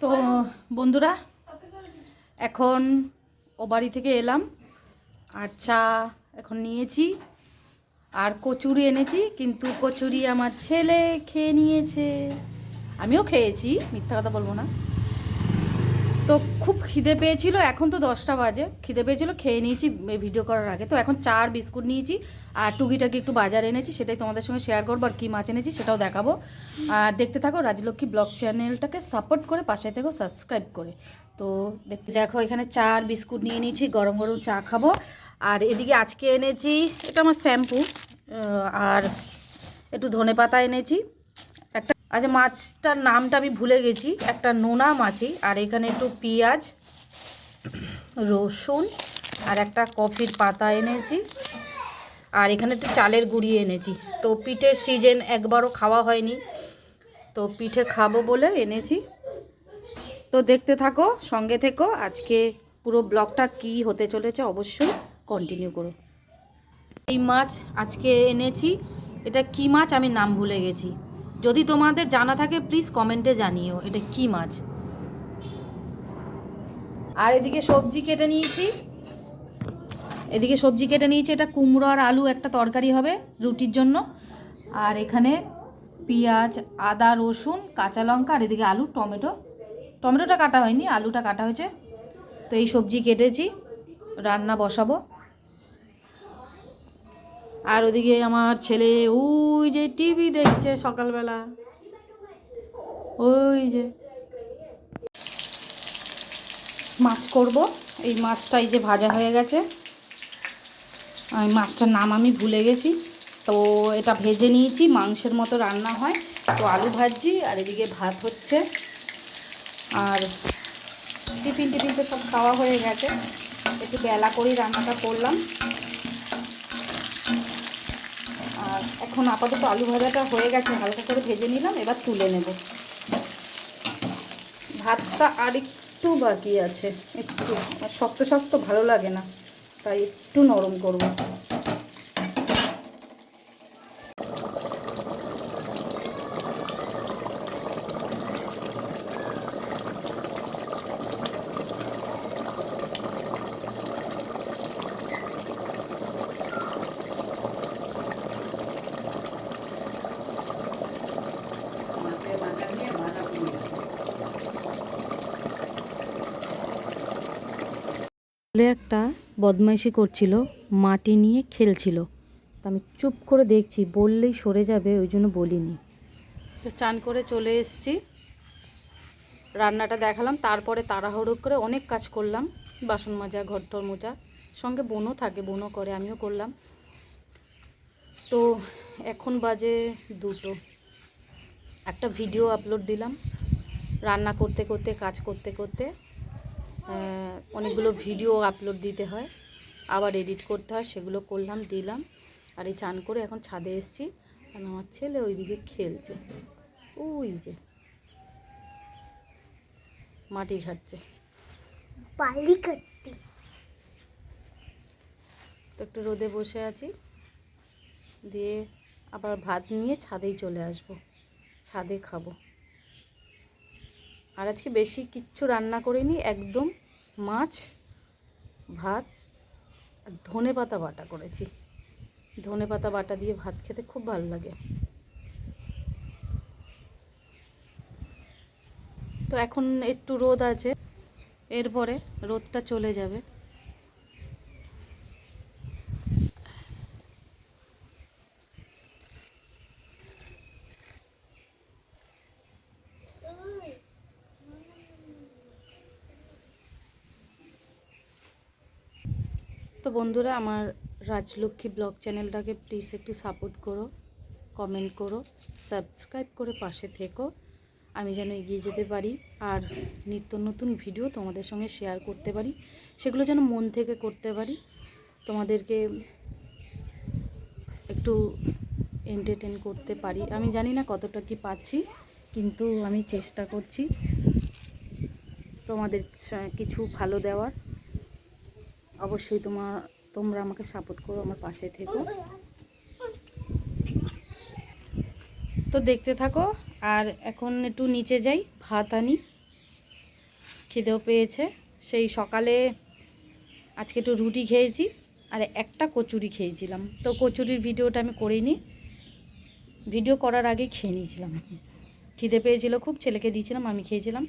তো, বন্ধুরা, এখন ও বাড়ি থেকে এলাম। আর চা এখন নিয়েছি। আর কচুরি এনেছি, কিন্তু কচুরি আমার ছেলে খেয়ে নিয়েছে। আমিও খেয়েছি, মিথ্যা কথা বলব না। তো খুব খিদে পেয়েছিল, এখন তো দশটা বাজে। খিদে পেয়েছিল, খেয়ে নিয়েছি ভিডিও করার আগে। তো এখন চা আর বিস্কুট নিয়েছি, আর টুকিটাকি একটু বাজার এনেছি, সেটাই তোমাদের সঙ্গে শেয়ার করব, আর কী মাছ এনেছি সেটাও দেখাবো। আর দেখতে থাকো রাজলক্ষ্মী ব্লগ চ্যানেলটাকে সাপোর্ট করে, পাশে থেকেও সাবস্ক্রাইব করে। তো দেখতে দেখো, এখানে চা আর বিস্কুট নিয়ে নিয়েছি, গরম গরম চা খাব। আর এদিকে আজকে এনেছি, এটা আমার শ্যাম্পু আর একটু ধনে পাতা এনেছি। আচ্ছা মাছটার নামটা আমি ভুলে গেছি। একটা নোনা মাছি, আর এখানে একটু পেঁয়াজ, রসুন, আর একটা কফির পাতা এনেছি। আর এখানে একটু চালের গুঁড়ি এনেছি। তো পিঠের সিজন একবারও খাওয়া হয়নি। তো পিঠে খাব বলে এনেছি। তো দেখতে থাকো, সঙ্গে থেকো। আজকে পুরো ব্লগটা কি হতে চলেছে অবশ্যই কন্টিনিউ করো। এই মাছ আজকে এনেছি। এটা কি মাছ? আমি নাম ভুলে গেছি। যদি তোমাদের জানা থাকে প্লিজ কমেন্টে জানিও, এটা কি মাছ? আর এদিকে সবজি কেটে নিয়েছি। এদিকে সবজি কেটে নিয়েছি, এটা কুমড়ো আর আলু একটা তরকারি হবে রুটির জন্য। আর এখানে পেঁয়াজ, আদা, রসুন, কাঁচা লঙ্কা, আর এদিকে আলু, টমেটো। টমেটোটা কাটা হয়নি, আলুটা কাটা হয়েছে। তো এই সবজি কেটেছি, রান্না বসাবো। আর ওদিকে আমার ছেলে, ওই যে টিভি দেখছে সকালবেলা। ওই যে। মাছ করব। এই মাছটা এই যে ভাজা হয়ে গেছে। এই মাছটার নাম আমি ভুলে গেছি। তো এটা ভেজে নিয়েছি, মাংসের মতো রান্না হয়। তো আলু ভাজছি, আর এদিকে ভাত হচ্ছে। আর টিফিন টিফিন তো সব খাওয়া হয়ে গেছে। একটু বেলা করেই রান্নাটা করলাম। এখন আপাতত আলু ভাজাটা হয়ে গেছে হালকা করে ভেজে নিলাম, এবার তুলে নেব। ভাতটা আর একটু বাকি আছে, একটু, আর শক্ত শক্ত ভালো লাগে না, তাই একটু নরম করব। ছেলে একটা বদমাইশি করছিল, মাটি নিয়ে খেলছিল। তো আমি চুপ করে দেখছি, বললেই সরে যাবে, ওই জন্য বলিনি। তো চান করে চলে এসেছি। রান্নাটা দেখালাম, তারপরে তাড়াহুড়ো করে অনেক কাজ করলাম। বাসন মাজা ঘর টর মোজা, সঙ্গে বোনও থাকে, বোনও করে, আমিও করলাম। তো এখন বাজে দুটো। একটা ভিডিও আপলোড দিলাম। রান্না করতে করতে, কাজ করতে করতে অনেকগুলো ভিডিও আপলোড দিতে হয়। আবার এডিট করতে হয় সেগুলো করলাম দিলাম। আর এই চান করে এখন ছাদে এসেছি। আর আমার ছেলে ওইদিকে খেলছে। ওই যে মাটি বালি কাটতে। তো একটু রোদে বসে আছি। দিয়ে আবার ভাত নিয়ে ছাদেই চলে আসব। ছাদে খাব। আর আজকে বেশি কিচ্ছু রান্না করিনি, একদম মাছ, ভাত, আর ধনে পাতা বাটা করেছি। ধনে পাতা বাটা দিয়ে ভাত খেতে খুব ভালো লাগে। তো এখন একটু রোদ আছে, এরপরে রোদটা চলে যাবে। তো বন্ধুরা, আমার রাজলক্ষ্মী ব্লগ চ্যানেলটাকে প্লিজ একটু সাপোর্ট করো কমেন্ট করো সাবস্ক্রাইব করে পাশে থেকো। আমি যেন এগিয়ে যেতে পারি আর নিত্য নতুন ভিডিও তোমাদের সঙ্গে শেয়ার করতে পারি, সেগুলো যেন মন থেকে করতে পারি। তোমাদেরকে একটু এন্টারটেন করতে পারি। আমি জানি না কতটা কি পাচ্ছি, কিন্তু আমি চেষ্টা করছি তোমাদের কিছু ভালো দেওয়ার। অবশ্যই তোমার তোমরা আমাকে সাপোর্ট করো আমার পাশে থেকো। তো দেখতে থাকো, আর এখন একটু নিচে যাই, ভাত আনি। খিদেও পেয়েছে। সেই সকালে আজকে একটু রুটি খেয়েছি, আর একটা কচুরি খেয়েছিলাম। তো কচুরির ভিডিওটা আমি করিনি ভিডিও করার আগেই খেয়ে নিয়েছিলাম। খিদে পেয়েছিল খুব, ছেলেকে দিয়েছিলাম, আমি খেয়েছিলাম।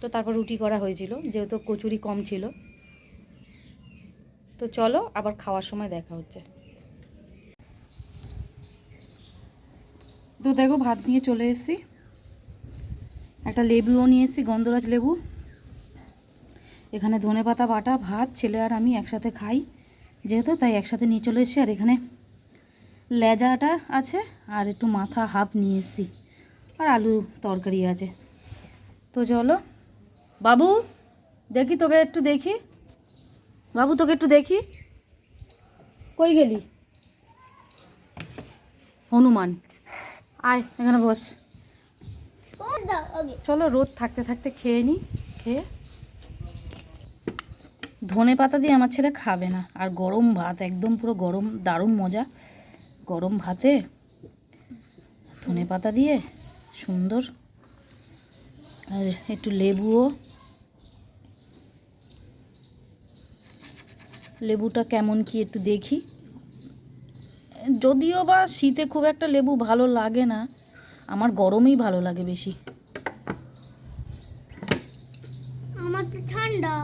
তো তারপর রুটি করা হয়েছিল, যেহেতু কচুরি কম ছিল। তো চলো আবার খাওয়ার সময় দেখা হচ্ছে। তো দেখো ভাত নিয়ে চলে এসেছি। একটা লেবুও নিয়ে এসেছি, গন্ধরাজ লেবু। এখানে ধনে পাতা, বাটা, ভাত, ছেলে আর আমি একসাথে খাই। যেহেতু তাই একসাথে নিয়ে চলে এসেছি, আর এখানে লেজাটা আছে আর একটু মাথা হাফ নিয়ে এসেছি। আর আলু তরকারি আছে। তো চলো, বাবু, দেখি তোকে একটু দেখি। বাবু, তোকে একটু দেখি। কই গেলি? হনুমান। আয়, এখানে বস। চলো, রোদ থাকতে থাকতে খেয়ে নিই খেয়ে। ধনে পাতা দিয়ে আমার ছেলে খাবে না। আর গরম ভাত, একদম পুরো গরম, দারুণ মজা। গরম ভাতে ধনে পাতা দিয়ে সুন্দর। আর একটু লেবুও। লেবুটা কেমন কি একটু দেখি। যদিও বা শীতে খুব একটা লেবু ভালো লাগে না আমার গরমেই ভালো লাগে বেশি। আমার তো ঠান্ডা।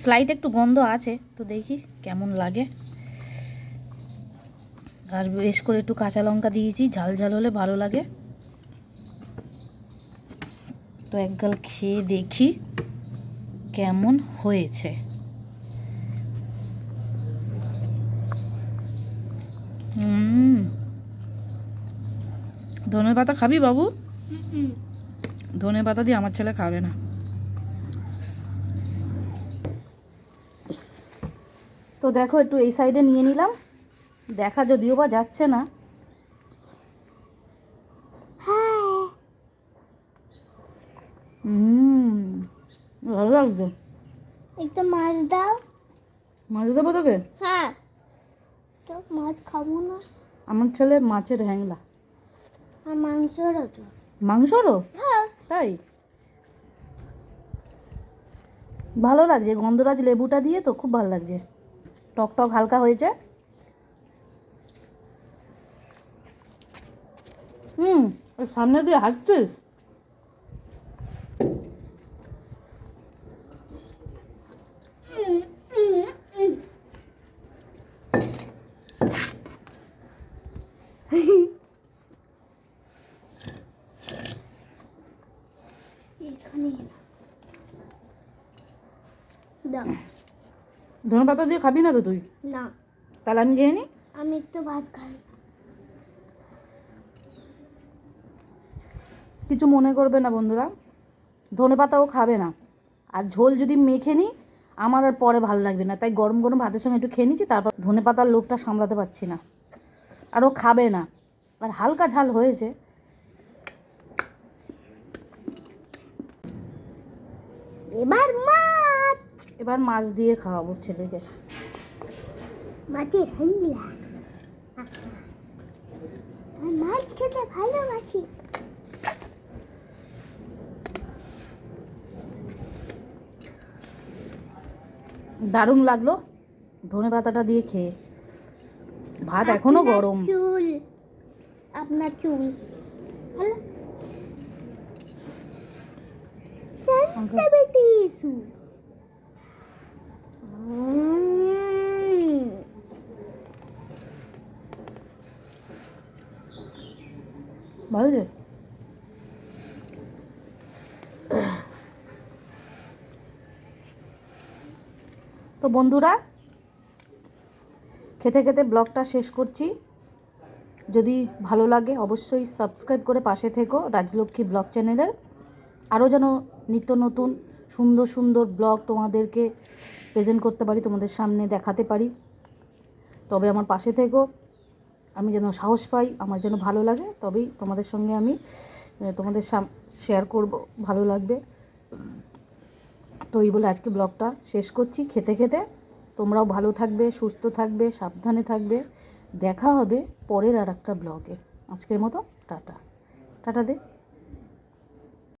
স্লাইড একটু গন্ধ আছে তো দেখি কেমন লাগে। আর বেশ করে একটু কাঁচা লঙ্কা দিয়েছি ঝাল ঝাল হলে ভালো লাগে। তো একগাল খেয়ে দেখি। কেমন হয়েছে? হুম। ধনে পাতা খাবি বাবু? ধনে পাতা দিয়ে আমার ছেলে খাবে না। তো দেখো একটু এই সাইডে নিয়ে নিলাম। দেখা যদিও বা যাচ্ছে না। হ্যাঁ। হুম। ভালো লাগছে। একটা মাছ দাও। মাছ দেবো তোকে? হ্যাঁ। তো মাছ খাব না। আমার ছেলে মাছের হ্যাংলা। আর মাংসরও তো মাংসরও? হ্যাঁ। তাই? ভালো লাগছে গন্ধরাজ লেবুটা দিয়ে তো খুব ভালো লাগছে। টক টক হালকা হয়েছে। হুম সামনে দিয়ে হাঁটছিস এখানে দাও ধনে পাতা দিয়ে খাবি না তো তুই? না। তাহলে আমি খেয়ে নিই আমি একটু ভাত খাই। কিছু মনে করবে না বন্ধুরা। ধনে পাতাও খাবে না। আর ঝোল যদি মেখে নিই আমার আর পরে ভালো লাগবে না। তাই গরম গরম ভাতের সঙ্গে একটু খেয়ে নিচ্ছি তারপর ধনে পাতার লোকটা সামলাতে পারছি না। আর ও খাবে না। আর হালকা ঝাল হয়েছে। এবার মাছ এবার মাছ দিয়ে খাওয়াবো ছেলেকে। মাছের হাঙ্গিলা মাছ খেতে ভালোবাসি। দারুণ লাগল। ধনে পাতাটা দিয়ে খেয়ে। ভাত এখনও গরম। চুল। আপনার চুল। ভালো। সেন্সিটিভিটি ভালো যে তো বন্ধুরা, খেতে খেতে ব্লগটা শেষ করছি। যদি ভালো লাগে অবশ্যই সাবস্ক্রাইব করে পাশে থেকো, রাজলক্ষ্মী ব্লগ চ্যানেলের। আরও যেন নিত্য নতুন, সুন্দর সুন্দর ব্লগ তোমাদেরকে প্রেজেন্ট করতে পারি, তোমাদের সামনে দেখাতে পারি। তবে আমার পাশে থেকো। আমি যেন সাহস পাই, আমার যেন ভালো লাগে, তবেই তোমাদের সঙ্গে আমি তোমাদের শেয়ার করব, ভালো লাগবে। তো এই বলে আজকে ব্লগটা শেষ করছি। খেতে খেতে তোমরাও ভালো থাকবে, সুস্থ থাকবে, সাবধানে থাকবে। দেখা হবে পরের আর একটা ব্লগে। আজকের মতো টাটা। টাটা দে।